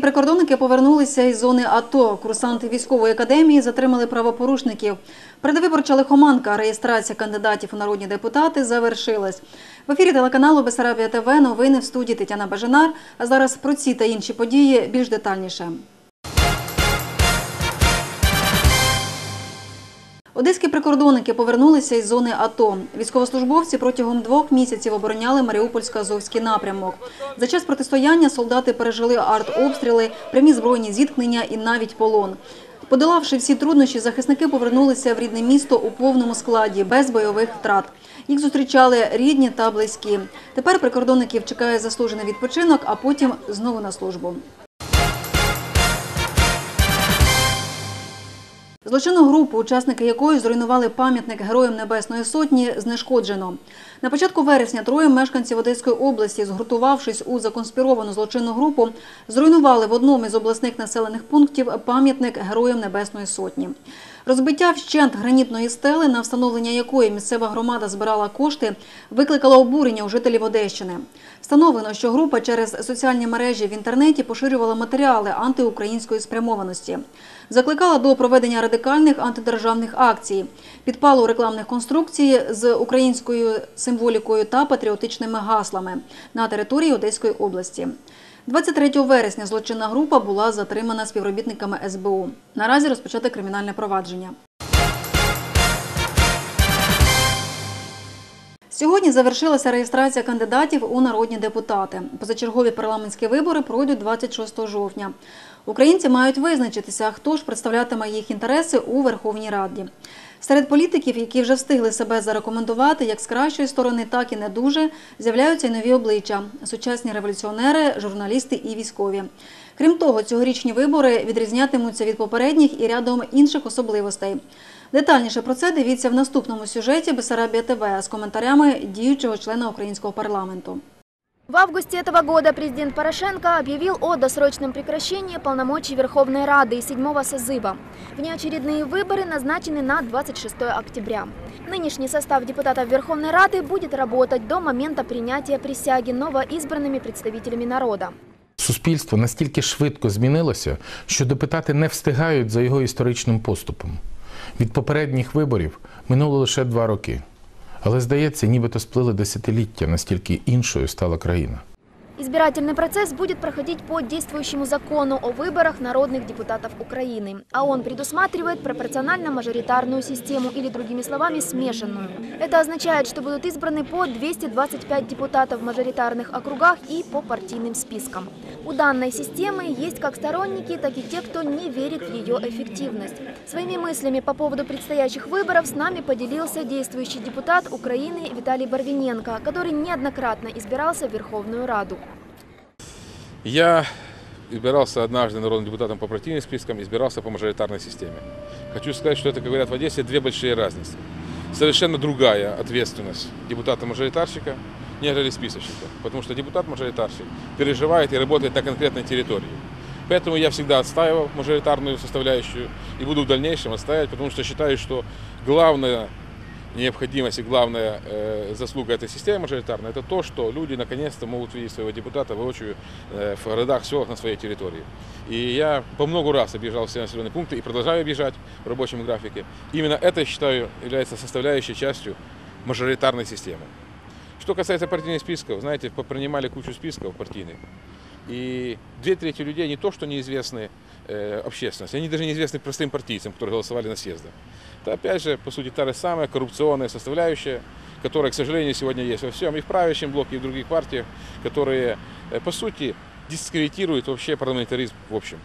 Прикордонники повернулися із зони АТО. Курсанти військової академії затримали правопорушників. Предвиборча лихоманка, реєстрація кандидатів у народні депутати завершилась. В ефірі телеканалу Бесарабія ТВ новини в студії Тетяна Бажанар. А зараз про ці та інші події більш детальніше. Одеські прикордонники повернулися із зони АТО. Військовослужбовці протягом двох місяців обороняли Маріупольсько-Азовський напрямок. За час протистояння солдати пережили артобстріли, прямі збройні зіткнення і навіть полон. Подолавши всі труднощі, захисники повернулися в рідне місто у повному складі, без бойових втрат. Їх зустрічали рідні та близькі. Тепер прикордонників чекає заслужений відпочинок, а потім знову на службу. Злочинну групу, учасники якої зруйнували пам'ятник Героям Небесної Сотні, знешкоджено. На початку вересня троє мешканців Одеської області, згуртувавшись у законспіровану злочинну групу, зруйнували в одному із обласних населених пунктів пам'ятник Героям Небесної Сотні. Розбиття вщент гранітної стели, на встановлення якої місцева громада збирала кошти, викликало обурення у жителів Одещини. Встановлено, що група через соціальні мережі в інтернеті поширювала матеріали антиукраїнської спрямованості. Закликала до проведення радикальних антидержавних акцій, підпалу рекламних конструкцій з українською символікою та патріотичними гаслами на території Одеської області. 23 вересня злочинна група була затримана співробітниками СБУ. Наразі розпочате кримінальне провадження. Сьогодні завершилася реєстрація кандидатів у народні депутати. Позачергові парламентські вибори пройдуть 26 жовтня. Українці мають визначитися, хто ж представлятиме їх інтереси у Верховній Раді. Серед політиків, які вже встигли себе зарекомендувати як з кращої сторони, так і не дуже, з'являються й нові обличчя сучасні революціонери, журналісти і військові. Крім того, цьогорічні вибори відрізнятимуться від попередніх і рядом інших особливостей. Детальніше про це дивіться в наступному сюжеті Бесарабія ТВ з коментарями діючого члена українського парламенту. В августе этого года президент Порошенко объявил о досрочном прекращении полномочий Верховной Рады и седьмого созыва. Внеочередные выборы назначены на 26 октября. Нынешний состав депутатов Верховной Рады будет работать до момента принятия присяги новоизбранными представителями народа. Суспільство настільки швидко змінилося, що депутати не встигають за його історичним поступом. Від попередніх виборів минуло лише два роки. Але здається, нібито сплили десятиліття, настільки іншою стала країна. Избирательный процесс будет проходить по действующему закону о выборах народных депутатов Украины, а он предусматривает пропорционально-мажоритарную систему или, другими словами, смешанную. Это означает, что будут избраны по 225 депутатов в мажоритарных округах и по партийным спискам. У данной системы есть как сторонники, так и те, кто не верит в ее эффективность. Своими мыслями по поводу предстоящих выборов с нами поделился действующий депутат Украины Виталий Барвиненко, который неоднократно избирался в Верховную Раду. Я избирался однажды народным депутатом по партийным спискам, избирался по мажоритарной системе. Хочу сказать, что это, как говорят в Одессе, две большие разницы. Совершенно другая ответственность депутата-мажоритарщика, нежели списочника. Потому что депутат-мажоритарщик переживает и работает на конкретной территории. Поэтому я всегда отстаивал мажоритарную составляющую и буду в дальнейшем отстаивать, потому что считаю, что главное необходимость и главная э, заслуга этой системы мажоритарной это то, что люди наконец-то могут видеть своего депутата воочию э, в городах, селах на своей территории. И я по много раз объезжал все населенные пункты и продолжаю объезжать в рабочем графике. Именно это, я считаю, является составляющей частью мажоритарной системы. Что касается партийных списков, знаете, принимали кучу списков партийных. И две трети людей не то, что неизвестны э, общественности, они даже неизвестны простым партийцам, которые голосовали на съездах. Это опять же, по сути, та же самая коррупционная составляющая, которая, к сожалению, сегодня есть во всем, и в правящем блоке, и в других партиях, которые, э, по сути, дискредитируют вообще парламентаризм в общем.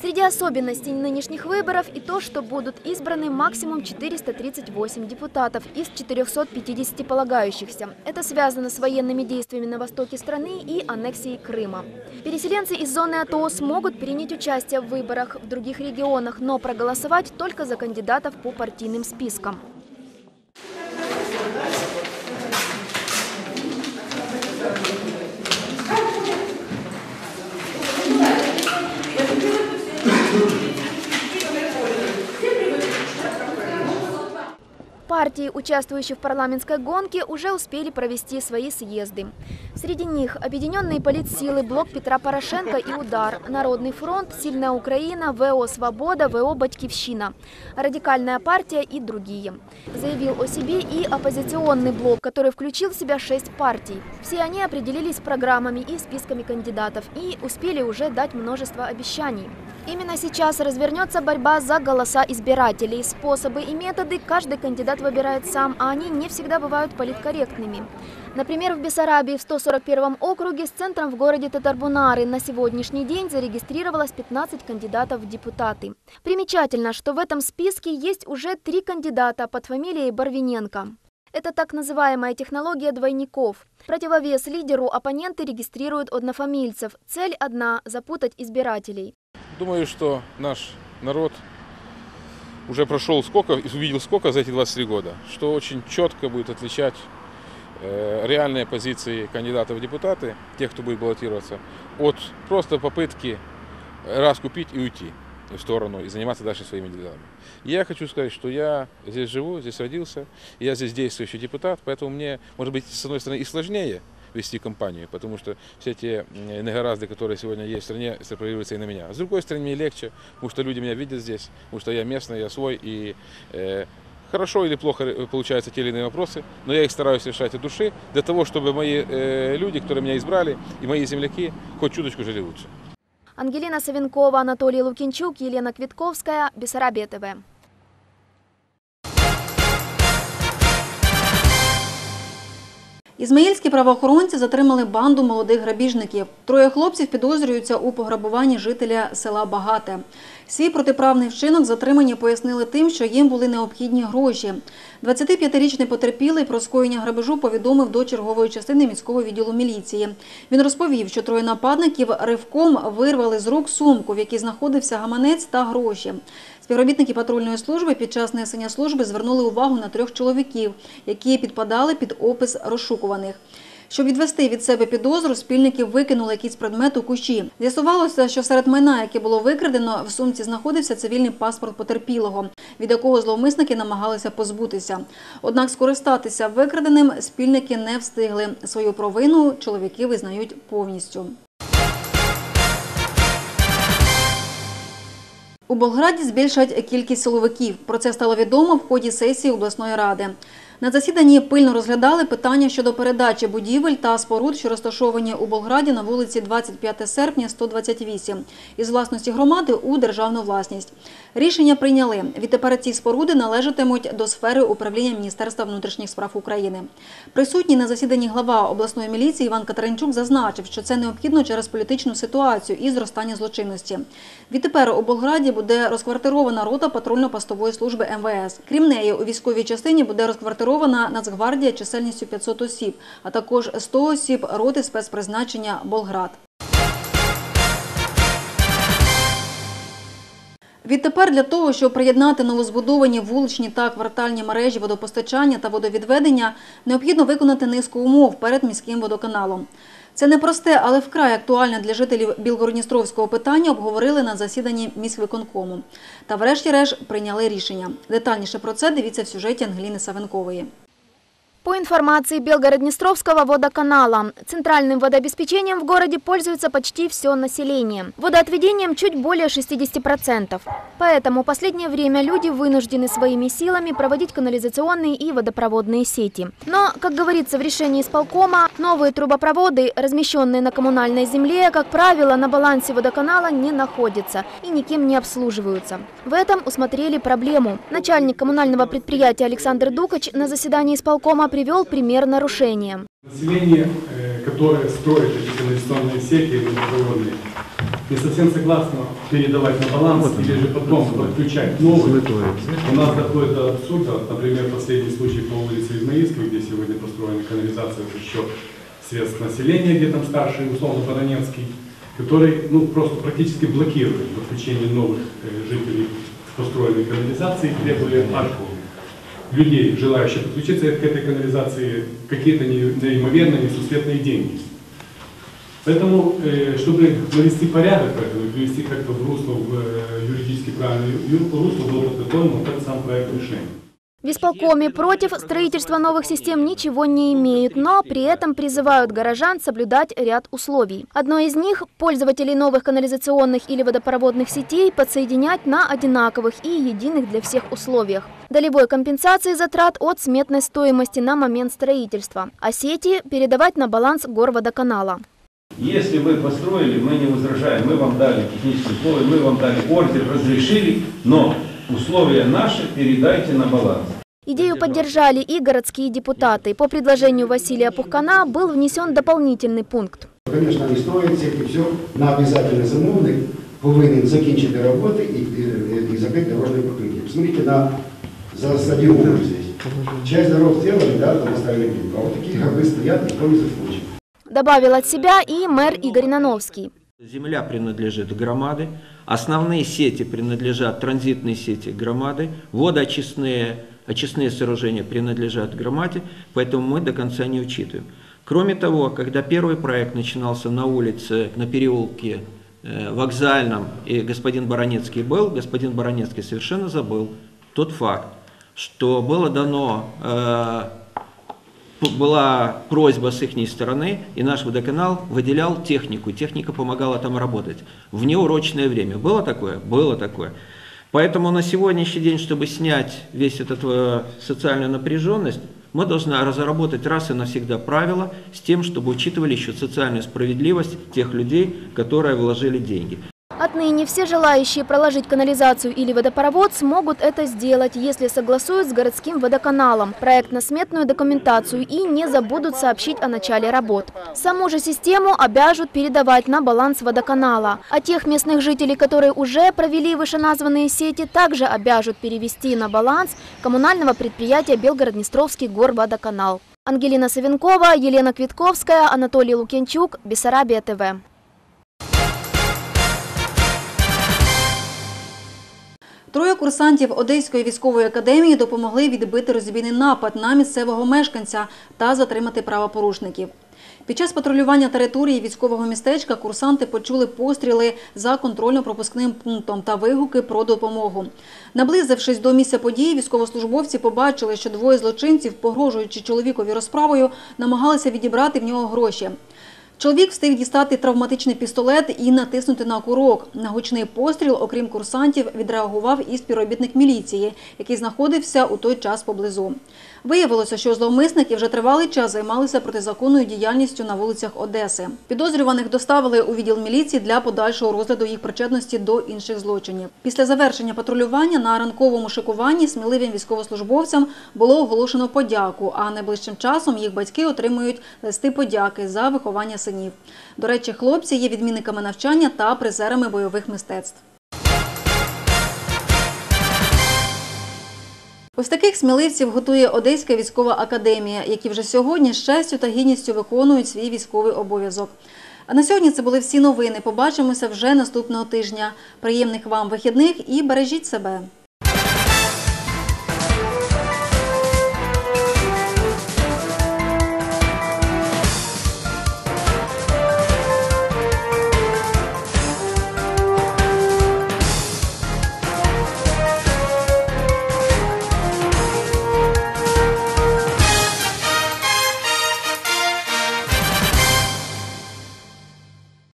Среди особенностей нынешних выборов и то, что будут избраны максимум 438 депутатов из 450 полагающихся. Это связано с военными действиями на востоке страны и аннексией Крыма. Переселенцы из зоны АТО смогут принять участие в выборах в других регионах, но проголосовать только за кандидатов по партийным спискам. Партии, участвующие в парламентской гонке, уже успели провести свои съезды. Среди них объединенные политсилы, блок Петра Порошенко и «Удар», Народный фронт, Сильная Украина, ВО «Свобода», ВО «Батькивщина», Радикальная партия и другие. Заявил о себе и оппозиционный блок, который включил в себя шесть партий. Все они определились программами и списками кандидатов и успели уже дать множество обещаний. Именно сейчас развернется борьба за голоса избирателей. Способы и методы каждый кандидат выбирает сам, а они не всегда бывают политкорректными. Например, в Бессарабии в 141 округе с центром в городе Татарбунары на сегодняшний день зарегистрировалось 15 кандидатов в депутаты. Примечательно, что в этом списке есть уже три кандидата под фамилией Барвиненко. Это так называемая технология двойников. Противовес лидеру оппоненты регистрируют однофамильцев. Цель одна – запутать избирателей. Думаю, что наш народ уже прошел сколько, увидел сколько за эти 23 года, что очень четко будет отличать э, реальные позиции кандидатов в депутаты, тех, кто будет баллотироваться, от просто попытки раз купить и уйти в сторону и заниматься дальше своими делами. Я хочу сказать, что я здесь живу, здесь родился, я здесь действующий депутат, поэтому мне, может быть, с одной стороны и сложнее вести кампанию, потому что все те негоразды, которые сегодня есть в стране, проявляются и на меня. А с другой стороны, мне легче, потому что люди меня видят здесь, потому что я местный, я свой, и э, хорошо или плохо э, получаются те или иные вопросы, но я их стараюсь решать от души, для того, чтобы мои э, люди, которые меня избрали, и мои земляки хоть чуточку жили лучше. Ангелина Савенкова, Анатолий Лукинчук, Елена Квитковская, Бессарабия ТВ. Ізмаїльські правоохоронці затримали банду молодих грабіжників. Троє хлопців підозрюються у пограбуванні жителя села Багате. Свій протиправний вчинок затримані пояснили тим, що їм були необхідні гроші. 25-річний потерпілий про скоєння грабежу повідомив до чергової частини міського відділу міліції. Він розповів, що троє нападників ривком вирвали з рук сумку, в якій знаходився гаманець та гроші. Співробітники патрульної служби під час несення служби звернули увагу на трьох чоловіків, які підпадали під опис розшукуваних. Щоб відвести від себе підозру, спільники викинули якийсь предмет у кущі. З'ясувалося, що серед майна, яке було викрадено, в сумці знаходився цивільний паспорт потерпілого, від якого зловмисники намагалися позбутися. Однак скористатися викраденим спільники не встигли. Свою провину чоловіки визнають повністю. У Болграді збільшать кількість силовиків. Про це стало відомо в ході сесії обласної ради. На засіданні пильно розглядали питання щодо передачі будівель та споруд, що розташовані у Болграді на вулиці 25 серпня, 128, із власності громади у державну власність. Рішення прийняли. Відтепер ці споруди належатимуть до сфери управління Міністерства внутрішніх справ України. Присутній на засіданні глава обласної міліції Іван Катеринчук зазначив, що це необхідно через політичну ситуацію і зростання злочинності. Відтепер у Болграді буде розквартирована рота патрульно-постової служби МВС. Крім неї, у військовій частині буде розквартирована Нацгвардія чисельністю 500 осіб, а також 100 осіб роти спецпризначення Болград. Відтепер для того, щоб приєднати новозбудовані вуличні та квартальні мережі водопостачання та водовідведення, необхідно виконати низку умов перед міським водоканалом. Це непросте, але вкрай актуальне для жителів Білгородністровського питання обговорили на засіданні міськвиконкому. Та врешті-решт прийняли рішення. Детальніше про це дивіться в сюжеті Ангеліни Савенкової. По информации Белгород-Днестровского водоканала, центральным водообеспечением в городе пользуется почти все население. Водоотведением чуть более 60%. Поэтому в последнее время люди вынуждены своими силами проводить канализационные и водопроводные сети. Но, как говорится в решении исполкома, новые трубопроводы, размещенные на коммунальной земле, как правило, на балансе водоканала не находятся и никем не обслуживаются. В этом усмотрели проблему. Начальник коммунального предприятия Александр Дукач на заседании исполкома привел пример нарушения. Население, э, которое строит эти канализационные сети водопроводные, не совсем согласно передавать на баланс или же потом подключать новые. У нас доходит до абсурда, например, последний случай по улице Измаильской, где сегодня построена канализация за счет средств населения, где там старший, условно, Баранецкий, который ну, просто практически блокирует подключение новых э, жителей построенной канализации, требуя аж людей, желающих подключиться к этой канализации, какие-то не- неимоверные, несусветные деньги. Поэтому, э, чтобы навести порядок, в этом и привести как-то в русло, в э, юридически правильное русло, был подготовлен вот этот сам проект решения. В исполкоме против строительства новых систем ничего не имеют, но при этом призывают горожан соблюдать ряд условий. Одно из них – пользователей новых канализационных или водопроводных сетей подсоединять на одинаковых и единых для всех условиях. Долевой компенсации затрат от сметной стоимости на момент строительства, а сети передавать на баланс горводоканала. Если вы построили, мы не возражаем, мы вам дали технические условия, мы вам дали ордер, разрешили, но условия наши передайте на баланс. Идею поддержали и городские депутаты. По предложению Василия Пухкана был внесен дополнительный пункт. Звісно, не строїться і все на обов'язковий замовник повинен закінчити роботи і, і, і закрити дорожнє покриття. Посмотрите на за стадіоном здесь. Часть дорог сделали, да, там оставили плитку, а вот такие горбы стоят, никто не захочет. Добавил от себя и мэр Игорь Нановский. Земля принадлежит громады, основные сети принадлежат транзитные сети громады, водоочистные очистные сооружения принадлежат громаде, поэтому мы до конца не учитываем. Кроме того, когда первый проект начинался на улице, на переулке э, вокзальном, и господин Баранецкий был, господин Баранецкий совершенно забыл тот факт, что было дано э, была просьба с их стороны, и наш водоканал выделял технику. Техника помогала там работать в неурочное время. Было такое? Было такое. Поэтому на сегодняшний день, чтобы снять весь этот э, социальную напряженность, мы должны разработать раз и навсегда правила с тем, чтобы учитывали еще социальную справедливость тех людей, которые вложили деньги. Отныне все желающие проложить канализацию или водопровод смогут это сделать, если согласуют с городским водоканалом проектно-сметную документацию и не забудут сообщить о начале работ. Саму же систему обяжут передавать на баланс водоканала. А тех местных жителей, которые уже провели вышеназванные сети, также обяжут перевести на баланс коммунального предприятия Белгород-Днестровский горводоканал. Ангелина Савенкова, Елена Квитковская, Анатолий Лукьянчук, Бессарабия ТВ. Троє курсантів Одеської військової академії допомогли відбити розбійний напад на місцевого мешканця та затримати правопорушників. Під час патрулювання території військового містечка курсанти почули постріли за контрольно-пропускним пунктом та вигуки про допомогу. Наблизившись до місця події, військовослужбовці побачили, що двоє злочинців, погрожуючи чоловікові розправою, намагалися відібрати в нього гроші. Чоловік встиг дістати травматичний пістолет і натиснути на курок. На гучний постріл, окрім курсантів, відреагував і співробітник міліції, який знаходився у той час поблизу. Виявилося, що зловмисники вже тривалий час займалися протизаконною діяльністю на вулицях Одеси. Підозрюваних доставили у відділ міліції для подальшого розгляду їх причетності до інших злочинів. Після завершення патрулювання на ранковому шикуванні сміливим військовослужбовцям було оголошено подяку, а найближчим часом їх батьки отримують листи подяки за виховання синів. До речі, хлопці є відмінниками навчання та призерами бойових мистецтв. Ось таких сміливців готує Одеська військова академія, які вже сьогодні з честю та гідністю виконують свій військовий обов'язок. А на сьогодні це були всі новини. Побачимося вже наступного тижня. Приємних вам вихідних і бережіть себе.